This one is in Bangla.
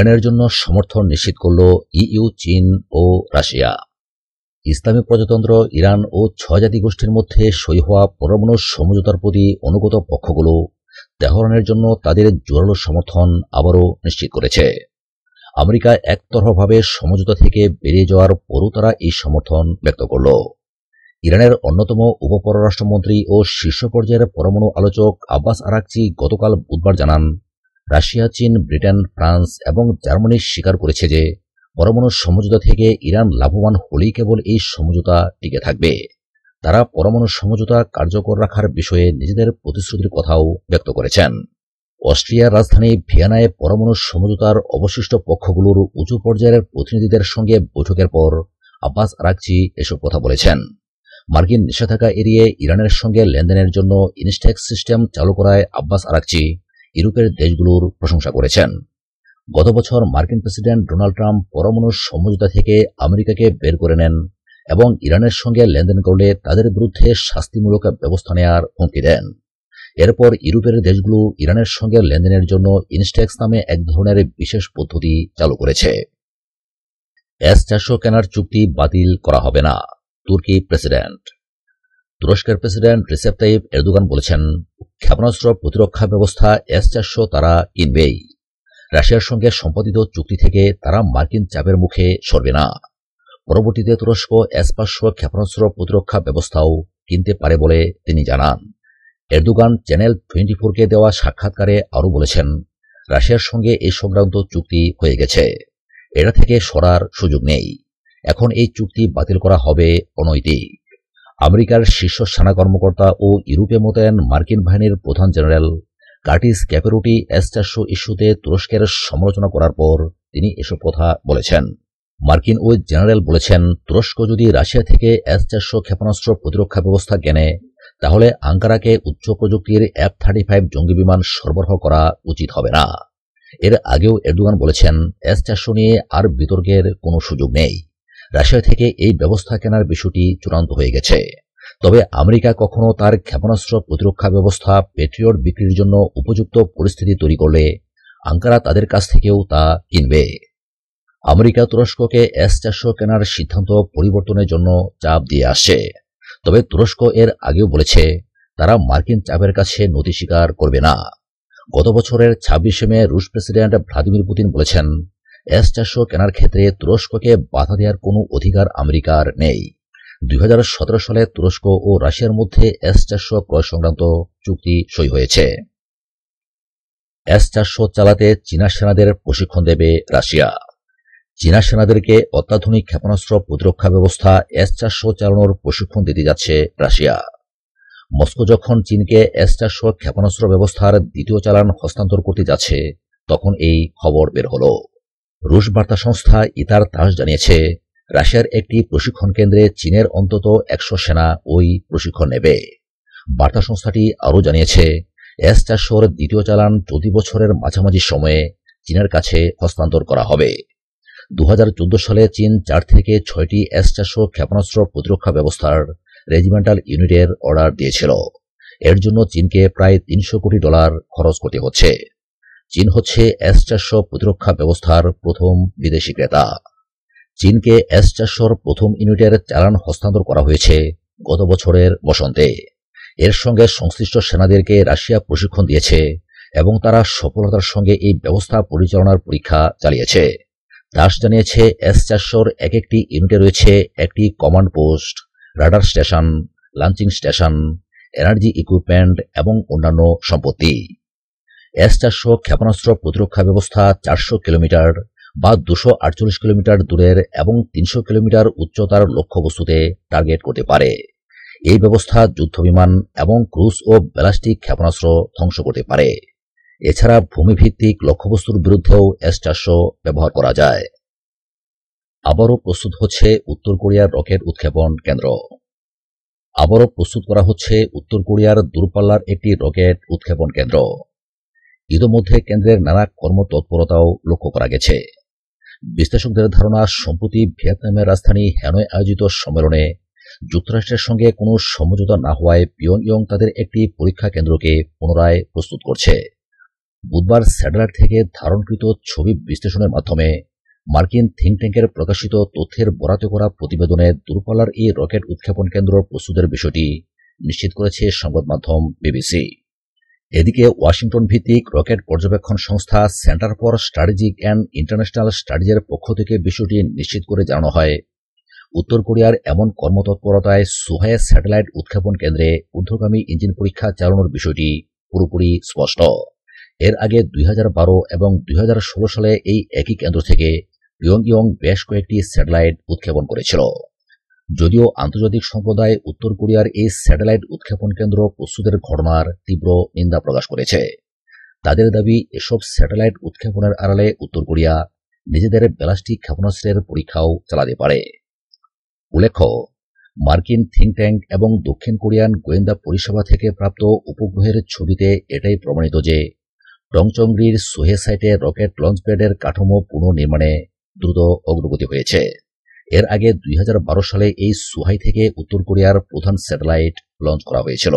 ইরানের জন্য সমর্থন নিশ্চিত করল ইইউ, চীন ও রাশিয়া। ইসলামী প্রজাতন্ত্র, ইরান ও ছয় জাতি গোষ্ঠীর মধ্যে সই হওয়া পরমাণু সমঝোতার প্রতি অনুগত পক্ষগুলো তেহরানের জন্য তাদের জোরালো সমর্থন আবারও নিশ্চিত করেছে। আমেরিকা একতরফাভাবে সমঝোতা থেকে বেরিয়ে যাওয়ার পরও তারা এই সমর্থন ব্যক্ত করল। ইরানের অন্যতম উপপররাষ্ট্রমন্ত্রী ও শীর্ষ পর্যায়ের পরমাণু আলোচক আব্বাস আরাকচি গতকাল বুধবার জানান রাশিয়া, চীন, ব্রিটেন, ফ্রান্স এবং জার্মানি স্বীকার করেছে যে পরমাণু সমঝোতা থেকে ইরান লাভবান হলেই কেবল এই সমঝোতা টিকে থাকবে। তারা পরমাণু সমঝোতা কার্যকর রাখার বিষয়ে নিজেদের প্রতিশ্রুতির কথাও ব্যক্ত করেছেন। অস্ট্রিয়ার রাজধানী ভিয়েনায় পরমাণু সমঝোতার অবশিষ্ট পক্ষগুলোর উঁচু পর্যায়ের প্রতিনিধিদের সঙ্গে বৈঠকের পর আব্বাস আরাকচি এসব কথা বলেছেন। মার্কিন নিষেধাজ্ঞা এড়িয়ে ইরানের সঙ্গে লেনদেনের জন্য ইনস্ট্যাক্স সিস্টেম চালু করায় আব্বাস আরাকচি ইউরোপের দেশগুলোর প্রশংসা করেছেন। গত বছর মার্কিন প্রেসিডেন্ট ডোনাল্ড ট্রাম্প পরমাণু সমঝোতা থেকে আমেরিকাকে বের করে নেন এবং ইরানের সঙ্গে লেনদেন করলে তাদের বিরুদ্ধে শাস্তিমূলক ব্যবস্থা নেওয়ার হুমকি দেন। এরপর ইউরোপের দেশগুলো ইরানের সঙ্গে লেনদেনের জন্য ইনস্ট্যাক্স নামে এক ধরনের বিশেষ পদ্ধতি চালু করেছে। এস চারশো কেনার চুক্তি বাতিল করা হবে না, তুর্কি প্রেসিডেন্ট। তুরস্কের প্রেসিডেন্ট রিসেপ তাইব এরদোগান বলেছেন, ক্ষেপণাস্ত্র প্রতিরক্ষা ব্যবস্থা এস চারশো তারা কিনবেই রাশিয়ার সঙ্গে সম্পাদিত চুক্তি থেকে তারা মার্কিন চাপের মুখে সরবে না। পরবর্তীতে তুরস্ক এস পাঁচশো ক্ষেপণাস্ত্র প্রতিরক্ষা ব্যবস্থাও কিনতে পারে বলে তিনি জানান। এরদোগান চ্যানেল টোয়েন্টি ফোরকে দেওয়া সাক্ষাৎকারে আরও বলেছেন, রাশিয়ার সঙ্গে এই সংক্রান্ত চুক্তি হয়ে গেছে। এটা থেকে সরার সুযোগ নেই। এখন এই চুক্তি বাতিল করা হবে অনৈতিক। আমেরিকার শীর্ষ সেনা কর্মকর্তা ও ইউরোপে মোতায়েন মার্কিন বাহিনীর প্রধান জেনারেল কার্টিস ক্যাপেরুটি এস চারশো ইস্যুতে তুরস্কের সমালোচনা করার পর তিনি এসব কথা বলেছেন। মার্কিন ওই জেনারেল বলেছেন, তুরস্ক যদি রাশিয়া থেকে এস চারশো ক্ষেপণাস্ত্র প্রতিরক্ষা ব্যবস্থা কেনে, তাহলে আঙ্কারাকে উচ্চ প্রযুক্তির এফ থার্টি ফাইভ জঙ্গি বিমান সরবরাহ করা উচিত হবে না। এর আগেও এরদোগান বলেছেন এস চারশো নিয়ে আর বিতর্কের কোনো সুযোগ নেই। রাশিয়া থেকে এই ব্যবস্থা কেনার বিষয়টি চূড়ান্ত হয়ে গেছে। তবে আমেরিকা কখনো তার ক্ষেপণাস্ত্র প্রতিরক্ষা ব্যবস্থা পেট্রিয়ট বিক্রির জন্য উপযুক্ত পরিস্থিতি তৈরি করলে আঙ্কারা তাদের কাছ থেকেও তা কিনবে। আমেরিকা তুরস্ককে এস চারশো কেনার সিদ্ধান্ত পরিবর্তনের জন্য চাপ দিয়ে আসছে। তবে তুরস্ক এর আগেও বলেছে, তারা মার্কিন চাপের কাছে নথি স্বীকার করবে না। গত বছরের ছাব্বিশে মে রুশ প্রেসিডেন্ট ভ্লাদিমির পুতিন বলেছেন এস চারশো কেনার ক্ষেত্রে তুরস্ককে বাধা দেওয়ার কোনো অধিকার আমেরিকার নেই। দুই হাজার সতেরো সালে তুরস্ক ও রাশিয়ার মধ্যে এস চারশো ক্রয় সংক্রান্ত চুক্তি সই হয়েছে। এস চারশো চালাতে চীনা সেনাদের প্রশিক্ষণ দেবে রাশিয়া। চীনা সেনাদেরকে অত্যাধুনিক ক্ষেপণাস্ত্র প্রতিরক্ষা ব্যবস্থা এস চারশো চালানোর প্রশিক্ষণ দিতে যাচ্ছে রাশিয়া। মস্কো যখন চীনকে এস চারশো ক্ষেপণাস্ত্র ব্যবস্থার দ্বিতীয় চালান হস্তান্তর করতে যাচ্ছে, তখন এই খবর বের হল। রুশ বার্তা সংস্থা ইতার তাস জানিয়েছে, রাশিয়ার একটি প্রশিক্ষণ কেন্দ্রে চীনের অন্তত একশো সেনা ওই প্রশিক্ষণ নেবে। বার্তা সংস্থাটি আরও জানিয়েছে, এস চারশোর দ্বিতীয় চালান চলতি বছরের মাঝামাঝি সময়ে চীনের কাছে হস্তান্তর করা হবে। দু হাজার চোদ্দ সালে চীন চার থেকে ছয়টি এস চারশো ক্ষেপণাস্ত্র প্রতিরক্ষা ব্যবস্থার রেজিমেন্টাল ইউনিটের অর্ডার দিয়েছিল। এর জন্য চীনকে প্রায় তিনশো কোটি ডলার খরচ করতে হচ্ছে। চীন হচ্ছে এস চারশো প্রতিরক্ষা ব্যবস্থার প্রথম বিদেশি ক্রেতা। চীনকে এস চারশোর প্রথম ইউনিটের চালান হস্তান্তর করা হয়েছে গত বছরের বসন্তে। এর সঙ্গে সংশ্লিষ্ট সেনাদেরকে রাশিয়া প্রশিক্ষণ দিয়েছে এবং তারা সফলতার সঙ্গে এই ব্যবস্থা পরিচালনার পরীক্ষা চালিয়েছে। দাস জানিয়েছে এস চারশোর এক একটি ইউনিটে রয়েছে একটি command post, radar station, launching station, energy equipment এবং অন্যান্য সম্পত্তি। এস চারশো ক্ষেপণাস্ত্র প্রতিরক্ষা ব্যবস্থা চারশো কিলোমিটার বা দুশো আটচল্লিশ কিলোমিটার দূরের এবং তিনশো কিলোমিটার উচ্চতার লক্ষ্যবস্তুতে টার্গেট করতে পারে। এই ব্যবস্থা যুদ্ধবিমান এবং ক্রুজ ও ব্যালাস্টিক ক্ষেপণাস্ত্র ধ্বংস করতে পারে। এছাড়া ভূমিভিত্তিক লক্ষ্যবস্তুর বিরুদ্ধেও এস চারশো ব্যবহার করা যায়। আবারও প্রস্তুত হচ্ছে উত্তর কোরিয়ার রকেট উৎক্ষেপণ কেন্দ্র। আবারও প্রস্তুত করা হচ্ছে উত্তর কোরিয়ার দূরপাল্লার একটি রকেট উৎক্ষেপণ কেন্দ্র। ইতোমধ্যে কেন্দ্রের নানা কর্মতৎপরতাও লক্ষ্য করা গেছে। বিশ্লেষকদের ধারণা, সম্প্রতি ভিয়েতনামের রাজধানী হ্যানয় আয়োজিত সম্মেলনে যুক্তরাষ্ট্রের সঙ্গে কোনো সমঝোতা না হওয়ায় পিয়ং ইয়ং তাদের একটি পরীক্ষা কেন্দ্রকে পুনরায় প্রস্তুত করছে। বুধবার স্যাটেলাইট থেকে ধারণকৃত ছবি বিশ্লেষণের মাধ্যমে মার্কিন থিঙ্ক ট্যাঙ্কের প্রকাশিত তথ্যের বরাতে করা প্রতিবেদনে দূরপাল্লার এই রকেট উৎক্ষেপণ কেন্দ্র প্রস্তুতের বিষয়টি নিশ্চিত করেছে সংবাদ মাধ্যম বিবিসি। এদিকে ওয়াশিংটন ভিত্তিক রকেট পর্যবেক্ষণ সংস্থা centre for strategic and international স্টাডিজের পক্ষ থেকে বিষয়টি নিশ্চিত করে জানানো হয়। উত্তর কোরিয়ার এমন কর্মতৎপরতায় সুহায় স্যাটেলাইট উৎক্ষেপণ কেন্দ্রে ঊর্ধ্বগামী ইঞ্জিন পরীক্ষা চালানোর বিষয়টি পুরোপুরি স্পষ্ট। এর আগে দুই হাজার বারো এবং দুই হাজার ষোলো সালে এই একই কেন্দ্র থেকে পিয়ং বেশ কয়েকটি স্যাটেলাইট উৎক্ষেপণ করেছিল। যদিও আন্তর্জাতিক সম্প্রদায় উত্তর কোরিয়ার এই স্যাটেলাইট উৎক্ষেপণ কেন্দ্র প্রস্তুতের ঘটনার তীব্র নিন্দা প্রকাশ করেছে। তাদের দাবি, এসব স্যাটেলাইট উৎক্ষেপণের আড়ালে উত্তর কোরিয়া নিজেদের ব্যালাস্টিক ক্ষেপণাস্ত্রের পরীক্ষাও চালাতে পারে। উল্লেখ্য, মার্কিন থিঙ্ক ট্যাঙ্ক এবং দক্ষিণ কোরিয়ান গোয়েন্দা পরিষেবা থেকে প্রাপ্ত উপগ্রহের ছবিতে এটাই প্রমাণিত যে, টংচংরির সোহে সাইটে রকেট লঞ্চপ্যাডের কাঠামো পুনর্নির্মাণে দ্রুত অগ্রগতি হয়েছে। এর আগে দুই হাজার বারো সালে এই সুহাই থেকে উত্তর কোরিয়ার প্রধান স্যাটেলাইট লঞ্চ করা হয়েছিল।